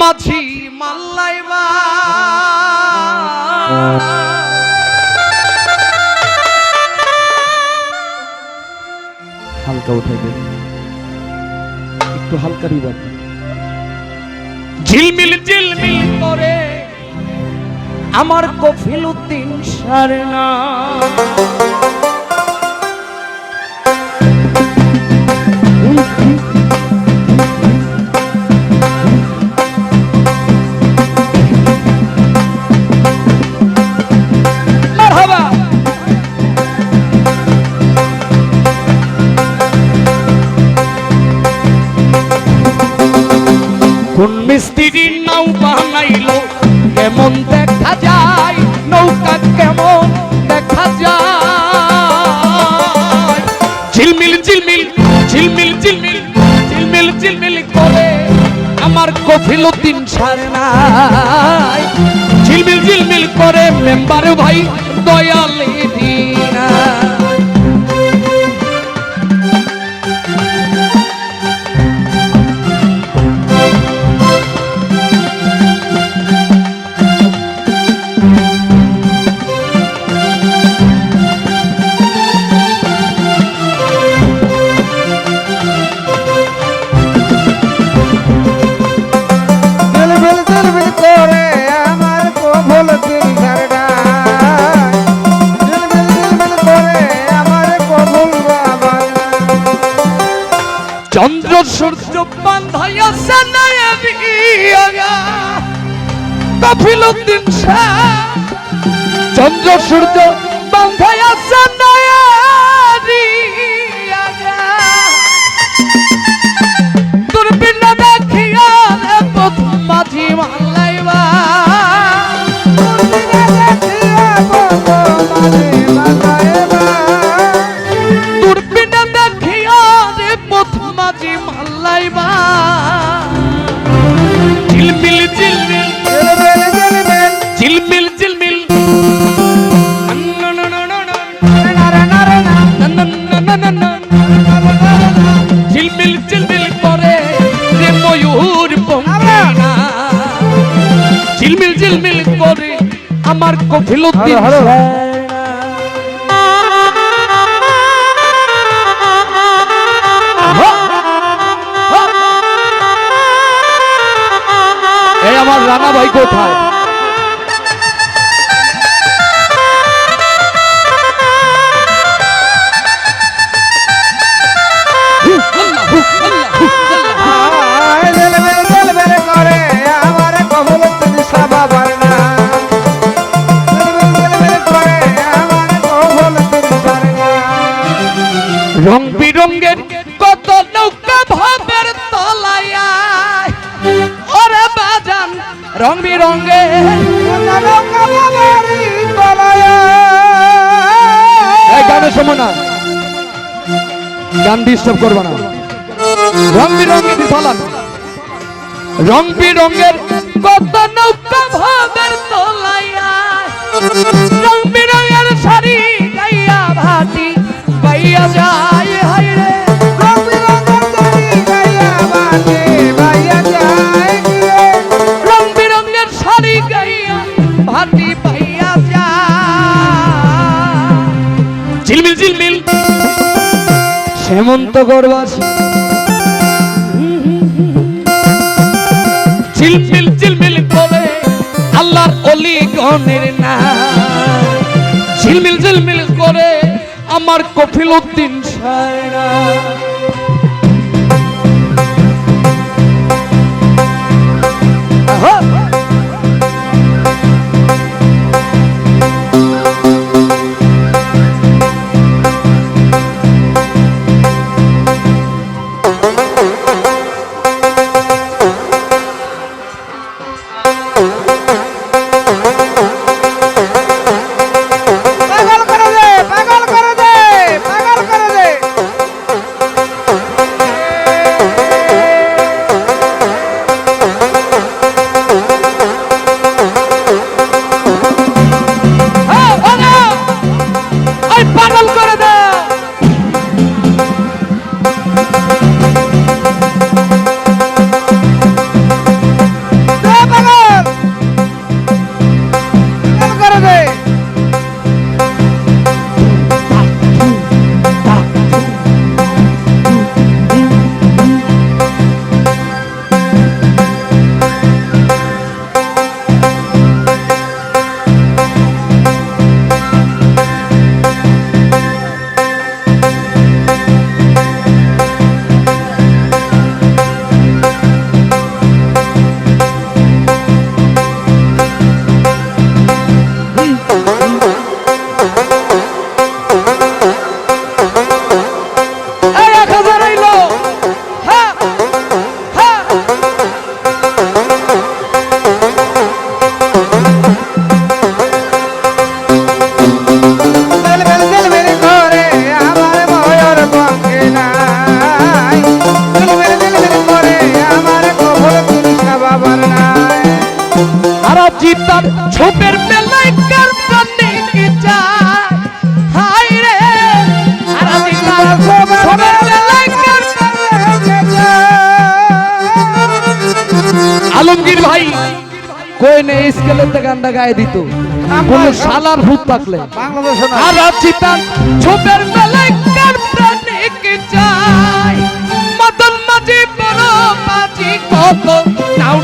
মাঝি মাল্লাইবা। হালকা উঠে দে। একটু হালকা রিবার ঝিলমিল ঝিলমিল করে আমার কফিল উদ্দিন সারনা কোন মিস্ত্রি নাও বানাইলো নৌকা কেমন দেখা যায়? ঝিলমিল ঝিলমিল ঝিলমিল ঝিলমিল ঝিলমিল ঝিলমিল করে আমার কফিল তিন সারে ঝিলমিল ঝিলমিল করে মেম্বার ভাই দয়াল দিনা কফিল উদ্দিন শাহ চন্দ্র সূর্য রে পথ মাঝি দূরবীন দেখিয়া মাঝি মাল্লাইবা ঝিলমিল ঝিলমিল ঝিলমিল ঝিলমিল ঝিলমিল করে আমার কফিল আমার রানা ভাই কোথায়? রং বিরঙ্গে। গানে শোনো না। গান ডিস্টার্ব করব না। রং বিরঙ্গে বিফলান। রং বিরঙ্গের কত নৌকা ভাবের তলায় হেমন্ত গড়বাসী ঝিলমিল ঝিলমিল করে আল্লাহর অলি গণের না ঝিলমিল ঝিলমিল করে আমার কফিল উদ্দিন সায়রা। আজি তার ছোপের বেলায় কার প্রাণে কি যায়? হাই রে আর আজি ছোপের বেলায় কার আলমগীর ভাই কই নে স্কেলেতে গানটা গায়ে দিত। কোন শালার ভূত থাকলে। বাংলাদেশে আর ছোপের বেলায় কার প্রাণে কি যায়? মদন মাঝি বড় মাঝি কত নাও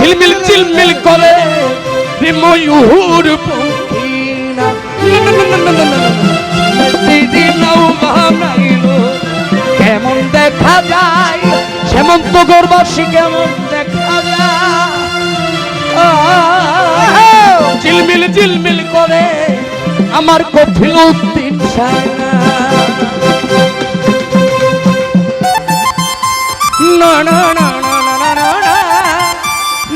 ঝিলমিল ঝিলমিল করে ময়ূর কেমন দেখা যায়? সেমন্ত গর্বাসী কেমন দেখা যায়? ঝিলমিল ঝিলমিল করে আমার কফিল উদ্দিন না না না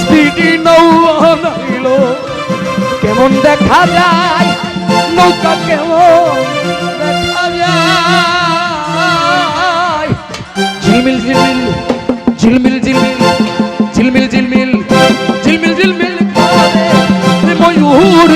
বস্তিটি নৌকা নাইল কেমন দেখা যায় নৌকা কেমন দেখা যায় ঝিলমিল ঝিলমিল ঝিলমিল ঝিলমিল ঝিলমিল ঝিলমিল ঝিলমিল ঝিলমিল ময়ূর